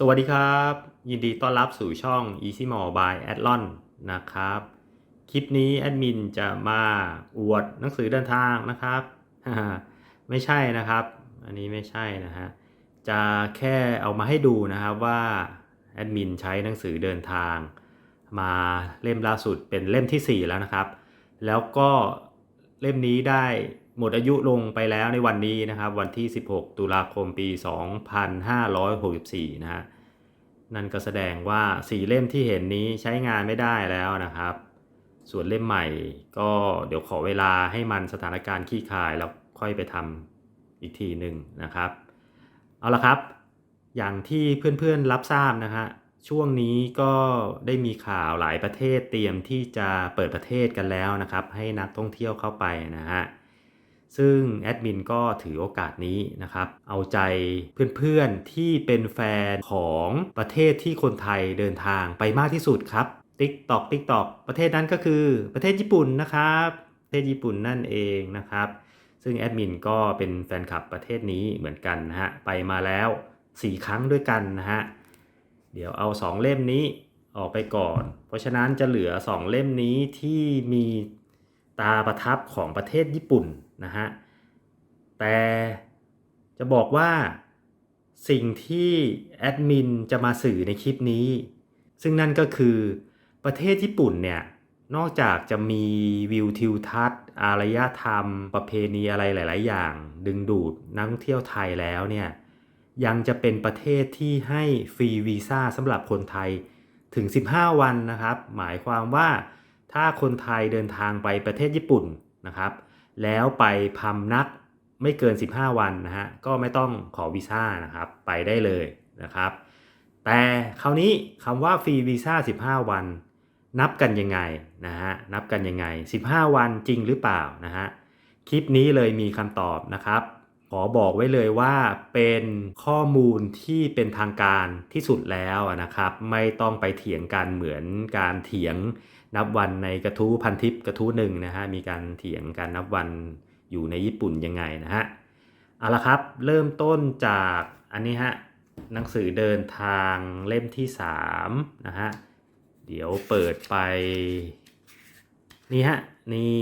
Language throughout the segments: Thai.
สวัสดีครับ ยินดีต้อนรับสู่ช่อง Easy More by Adlon นะครับ คลิปนี้แอดมินจะมาอวดหนังสือเดินทางนะครับ ไม่ใช่นะครับ อันนี้ไม่ใช่นะฮะ จะแค่เอามาให้ดูนะครับว่าแอดมินใช้หนังสือเดินทาง มาเล่มล่าสุดเป็นเล่มทีสี่4 แล้วนะครับ แล้วก็เล่มนี้ได้ หมดอายุลงไปแล้วในวันนี้นะครับ วันที่ 16 ตุลาคมปี 2564 นะฮะนั่นก็แสดงว่า4เล่มที่เห็นนี้ใช้งานไม่ได้แล้วนะครับ ส่วนเล่มใหม่ ก็เดี๋ยวขอเวลาให้มันสถานการณ์ขี้คายแล้วค่อยไปทำอีกทีหนึ่งนะครับ เอาละครับ อย่างที่เพื่อนๆรับทราบนะฮะช่วงนี้ก็ได้มีข่าวหลายประเทศเตรียมที่จะเปิดประเทศกันแล้วนะครับ ให้นักท่องเที่ยวเข้าไปนะฮะ ซึ่งแอดมินก็ถือโอกาสนี้นะครับ เอาใจเพื่อนๆที่เป็นแฟนของประเทศที่คนไทยเดินทางไปมากที่สุดครับ ติ๊กตอกติ๊กตอกประเทศนั้นก็คือประเทศญี่ปุ่นนะครับ ประเทศญี่ปุ่นนั่นเองนะครับ ซึ่งแอดมินก็เป็นแฟนคลับประเทศนี้เหมือนกันนะฮะ ไปมาแล้ว 4 ครั้งด้วยกันนะฮะ เดี๋ยวเอา 2 เล่มนี้ออกไปก่อน เพราะฉะนั้นจะเหลือ 2 เล่มนี้ที่มี ตาประทับของประเทศญี่ปุ่นนะฮะ แต่จะบอกว่าสิ่งที่แอดมินจะมาสื่อในคลิปนี้ ซึ่งนั่นก็คือประเทศญี่ปุ่นเนี่ย นอกจากจะมีวิวทิวทัศน์ อารยธรรม ประเพณีอะไรหลาย ๆ อย่าง ดึงดูดนักท่องเที่ยวไทยแล้วเนี่ย ยังจะเป็นประเทศที่ให้ฟรีวีซ่าสำหรับคนไทยถึง 15 วันนะครับ หมายความว่า ถ้าคนไทยเดินทางไปประเทศญี่ปุ่นนะครับ แล้วไปพำนักไม่เกิน 15 วันนะฮะก็ไม่ต้องขอวีซ่านะครับไปได้เลยนะครับ แต่คราวนี้คำว่าฟรีวีซ่า 15 วัน นับกันยังไงนะฮะนับกันยังไง 15 วันจริงหรือเปล่านะฮะคลิปนี้เลยมีคำตอบนะครับ ขอบอกไว้เลยว่าเป็นข้อมูลที่เป็นทางการที่สุดแล้วนะครับ ไม่ต้องไปเถียงกันเหมือนการเถียง นับวันในกระทู้พันทิปกระทู้หนึ่งนะฮะมีการเถียงการนับวันอยู่ในญี่ปุ่นยังไงนะฮะเอาละครับเริ่มต้นจากอันนี้ฮะหนังสือเดินทางเล่มที่3นะฮะเดี๋ยวเปิดไปนี่ฮะนี่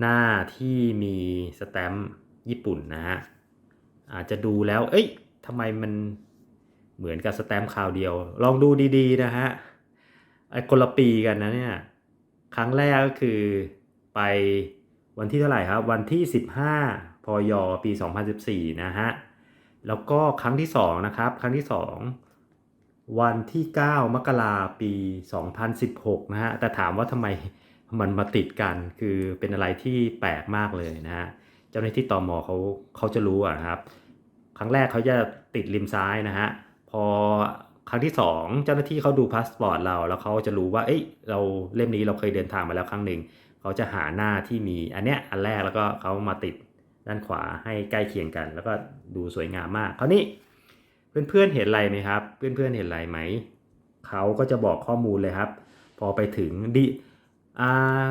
หน้าที่มีสแตมป์ญี่ปุ่นนะฮะอาจจะดูแล้ว เอ้ยทำไมมันเหมือนกับสแตมป์คราวเดียว ลองดูดีๆนะฮะ คนละปีกันนะเนี่ย ครั้งแรกก็คือไปวันที่เท่าไหร่ครับ วันที่ 15 พย ปี 2014 นะฮะ แล้วก็ครั้งที่ 2 นะครับ ครั้งที่ 2 วันที่ 9 มกราปี 2016 นะฮะ แต่ถามว่าทำไมมันมาติดกัน คือเป็นอะไรที่แปลกมากเลยนะฮะ เจ้าหน้าที่ตอมอเขาเขาจะรู้อะนะครับ ครั้งแรกเขาจะติดริมซ้ายนะฮะ พอ ครั้งที่ 2 เจ้าหน้าที่เขาดูพาสปอร์ตเรา แล้วเขาจะรู้ว่า เอ้ย เราเล่มนี้เราเคยเดินทางมาแล้วครั้งหนึ่ง เขาจะหาหน้าที่มีอันเนี้ยอันแรกแล้วก็เขามาติดด้านขวาให้ใกล้เคียงกัน แล้วก็ดูสวยงามมากคราวนี้เพื่อนๆเห็นอะไรไหมครับ เพื่อนๆเห็นอะไรไหม เขาก็จะบอกข้อมูลเลยครับ พอไปถึงดีอ่า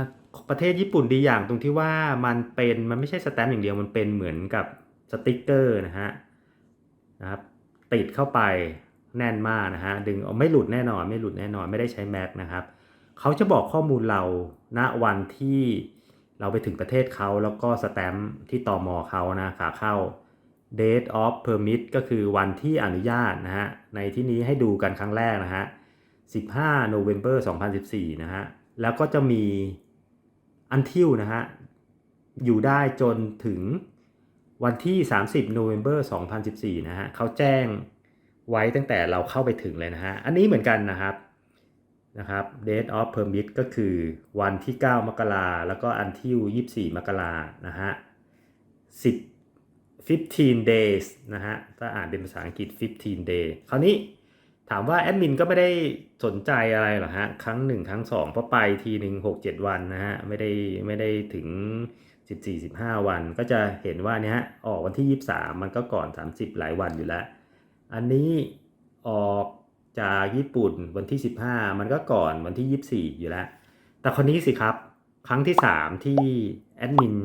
ประเทศญี่ปุ่นดีอย่างตรงที่ว่ามันเป็นมันไม่ใช่สแตมป์อย่างเดียวมันเป็นเหมือนกับสติกเกอร์นะฮะนะครับติดเข้าไป แน่นมากนะฮะดึงไม่หลุดแน่นอนไม่หลุดแน่นอนไม่ได้ใช้แม็กนะครับเขาจะบอกข้อมูลเราณวันที่เราไปถึงประเทศเขาแล้วก็สแตมป์ที่ต่อมอเขานะขาเข้า date of permit ก็คือวันที่อนุญาตนะฮะในที่นี้ให้ดูกันครั้งแรกนะฮะ 15 November 2014 นะฮะ แล้วก็จะมี until นะฮะ อยู่ได้จนถึงวันที่ 30 November 2014 นะฮะเขาแจ้ง ไว้ตั้งแต่เราเข้าไปถึงเลยนะฮะ อันนี้เหมือนกันนะครับนะครับ date of permit ก็คือวันที่ 9 มกราแล้วก็ until 24 มกรานะฮะ10 15 days นะฮะ ถ้าอ่านเป็นภาษาอังกฤษ 15 day คราวนี้ถามว่าแอดมินก็ไม่ได้สนใจอะไรหรอกฮะ ครั้งหนึ่งครั้งสองเพราะไปทีหนึ่ง6 7 วันนะฮะ ไม่ได้ไม่ได้ถึง 14 15 วัน ก็จะเห็นว่าเนี่ยฮะ ออกวันที่ 23 มันก็ก่อน 30 หลายวันอยู่แล้ว อันนี้ออกจากญี่ปุ่นวันที่ 15 มันก็ก่อนวันที่ 24 อยู่แล้ว แต่คนนี้สิครับ ครั้งที่ 3 ที่แอดมิน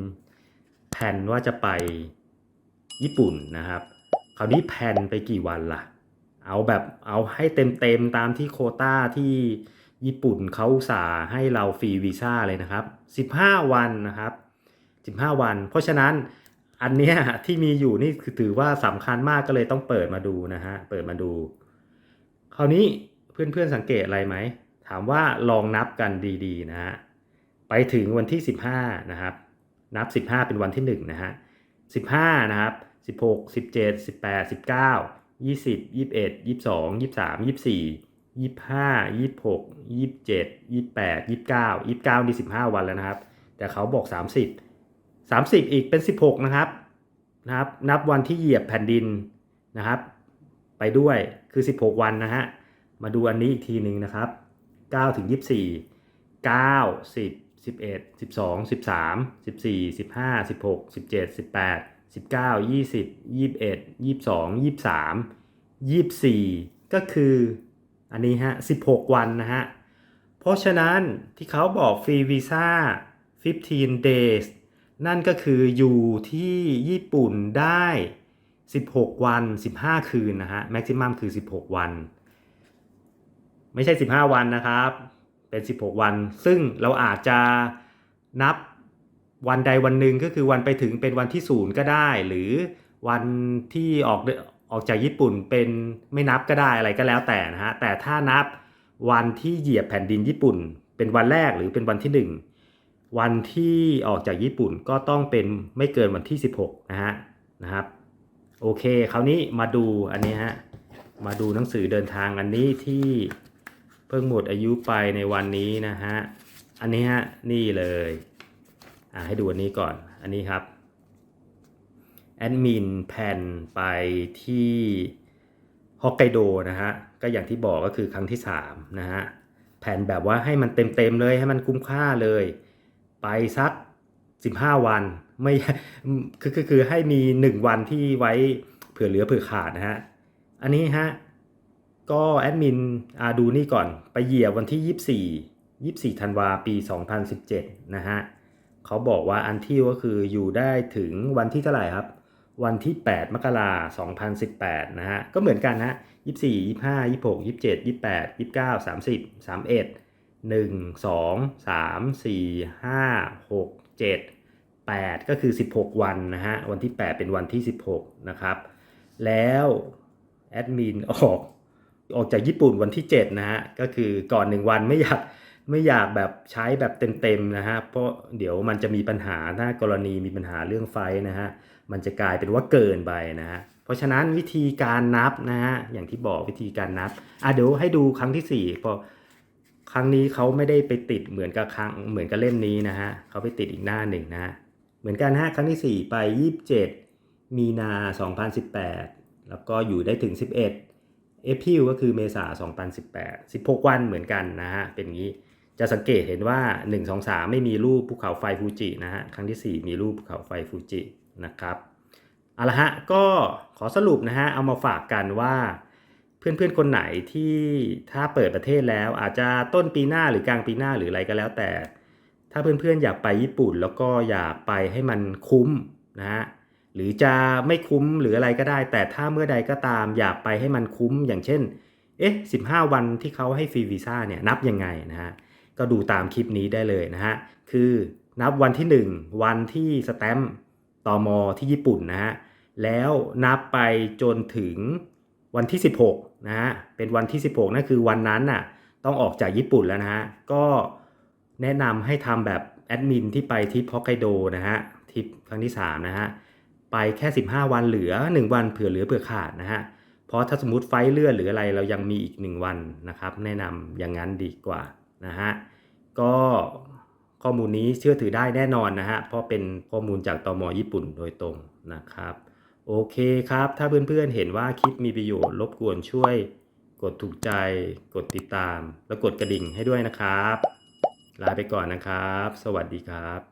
แผนว่าจะไปญี่ปุ่นนะครับ คราวนี้แผนไปกี่วันล่ะ เอาแบบเอาให้เต็มๆตามที่โคต้าที่ญี่ปุ่นเขาสาให้เราฟรีวีซ่าเลยนะครับ 15 วันนะครับ 15 วัน เพราะฉะนั้น อันเนี้ยที่มีอยู่นี่คือถือว่าสำคัญมากก็เลยต้องเปิดมาดูนะฮะ เปิดมาดู คราวนี้เพื่อนๆสังเกตอะไรไหม ถามว่าลองนับกันดีๆนะฮะ ไปถึงวันที่ 15 นะครับ นับ 15 เป็นวันที่1นะฮะ15 นะครับ 16 17 18 19 20 21 22 23 24 25 26 27 28 29 29นี่15 วันแล้วนะครับ แต่เขาบอก 30 30 อีกเป็น 16 นะครับนะครับ นับวันที่เหยียบแผ่นดินนะครับ ไปด้วยคือ 16 วันนะฮะมาดูอันนี้อีกทีหนึ่งนะครับ9ถึง24 9 10 11 12 13 14 15 16 17 18 19 20 21 22 23 24 ก็คืออันนี้ฮะ 16 วันนะฮะ เพราะฉะนั้นที่เขาบอกฟรีวีซ่า15 days นั่นก็คืออยู่ที่ญี่ปุ่นได้ 16 วัน 15 คืนนะฮะแม็กซิมัมคือ 16 วัน ไม่ใช่ 15 วันนะครับ เป็น 16 วัน ซึ่งเราอาจจะนับวันใดวันหนึ่งก็คือวันไปถึงเป็นวันที่ศูนย์ก็ได้ หรือวันที่ออกออกจากญี่ปุ่นเป็นไม่นับก็ได้อะไรก็แล้วแต่นะฮะแต่ถ้านับวันที่เหยียบแผ่นดินญี่ปุ่น เป็นวันแรกหรือเป็นวันที่หนึ่ง วันที่ออกจากญี่ปุ่นก็ต้องเป็นไม่เกินวันที่ 16 นะฮะนะครับ โอเค คราวนี้มาดูอันนี้ฮะ มาดูหนังสือเดินทางอันนี้ที่เพิ่งหมดอายุไปในวันนี้นะฮะ อันนี้ฮะ นี่เลย อ่าให้ดูอันนี้ก่อน อันนี้ครับ แอดมินแผ่นไปที่ฮอกไกโดนะฮะ ก็อย่างที่บอกก็คือครั้งที่3นะฮะ แผ่นแบบว่าให้มันเต็มๆเลยให้มันคุ้มค่าเลย ไปสัก 15 วันไม่คือคือคือให้มี 1 วันที่ไว้เผื่อเหลือเผื่อขาดนะฮะ อันนี้ฮะ ก็แอดมินอาดูนี่ก่อนไปเหยียบวันที่ 24 24ธันวาปี 2017 นะฮะเขาบอกว่าอันที่ก็คืออยู่ได้ถึงวันที่เท่าไหร่ครับ วันที่ 8 มกราคม 2018 นะฮะ ก็เหมือนกันนะ24 25 26 27 28 29 30 31 1 2 3 4 5 6 7 8ก็คือ 16 วันนะฮะ วันที่ 8 เป็นวันที่ 16 นะครับ แล้วแอดมินออกออกจากญี่ปุ่นวันที่ 7 นะฮะ ก็คือก่อน 1 วันไม่อยากไม่อยากแบบใช้แบบเต็มๆนะฮะ เพราะเดี๋ยวมันจะมีปัญหาถ้ากรณีมีปัญหาเรื่องไฟนะฮะ มันจะกลายเป็นว่าเกินไปนะฮะ เพราะฉะนั้นวิธีการนับนะฮะ อย่างที่บอกวิธีการนับ อะเดี๋ยวให้ดูครั้งที่4พอ ครั้งนี้เขาไม่ได้ไปติดเหมือนกับครั้งเหมือนกับเล่มนี้นะฮะเขาไปติดอีกหน้าหนึ่งนะฮะเหมือนกันฮะครั้งที่ 4 ไป 27 มีนา 2018 แล้วก็อยู่ได้ถึง 11เอพิลก็คือเมษา 2018 16 วันเหมือนกันนะฮะเป็นงี้จะสังเกตเห็นว่า 1 2 3 ไม่มีรูปภูเขาไฟฟูจินะฮะครั้งที่ 4 มีรูปภูเขาไฟฟูจินะครับเอาละฮะก็ขอสรุปนะฮะเอามาฝากกันว่า เพื่อนๆคนไหนที่ถ้าเปิดประเทศแล้วอาจจะต้นปีหน้าหรือกลางปีหน้าหรืออะไรก็แล้วแต่ ถ้าเพื่อนๆอยากไปญี่ปุ่น แล้วก็อยากไปให้มันคุ้มนะฮะหรือจะไม่คุ้มหรืออะไรก็ได้ แต่ถ้าเมื่อใดก็ตามอยากไปให้มันคุ้มอย่างเช่นเอ๊ะ15 วันที่เขาให้ฟรีวีซ่าเนี่ยนับยังไงนะฮะก็ดูตามคลิปนี้ได้เลยนะฮะคือนับวันที่ 1 วันที่สแตมป์ตอมอที่ญี่ปุ่นนะฮะแล้วนับไปจนถึง วันที่ 16นะฮะเป็นวันที่ 16นั่นคือวันนั้นน่ะต้องออกจากญี่ปุ่นแล้วนะฮะก็แนะนำให้ทำแบบแอดมินที่ไปทริปฮอกไกโดนะฮะทริปครั้งที่3นะฮะไปแค่ 15 วันเหลือ 1 วันเผื่อเหลือเผื่อขาดนะฮะเพราะถ้าสมมติไฟเลื่อนหรืออะไรเรายังมีอีก 1 วันนะครับแนะนำอย่างนั้นดีกว่านะฮะก็ข้อมูลนี้เชื่อถือได้แน่นอนนะฮะเพราะเป็นข้อมูลจากตมญี่ปุ่นโดยตรงนะครับ โอเคครับ ถ้าเพื่อนๆเห็นว่าคลิปมีประโยชน์รบกวนช่วย กดถูกใจ กดติดตาม แล้วกดกระดิ่งให้ด้วยนะครับ ลาไปก่อนนะครับ สวัสดีครับ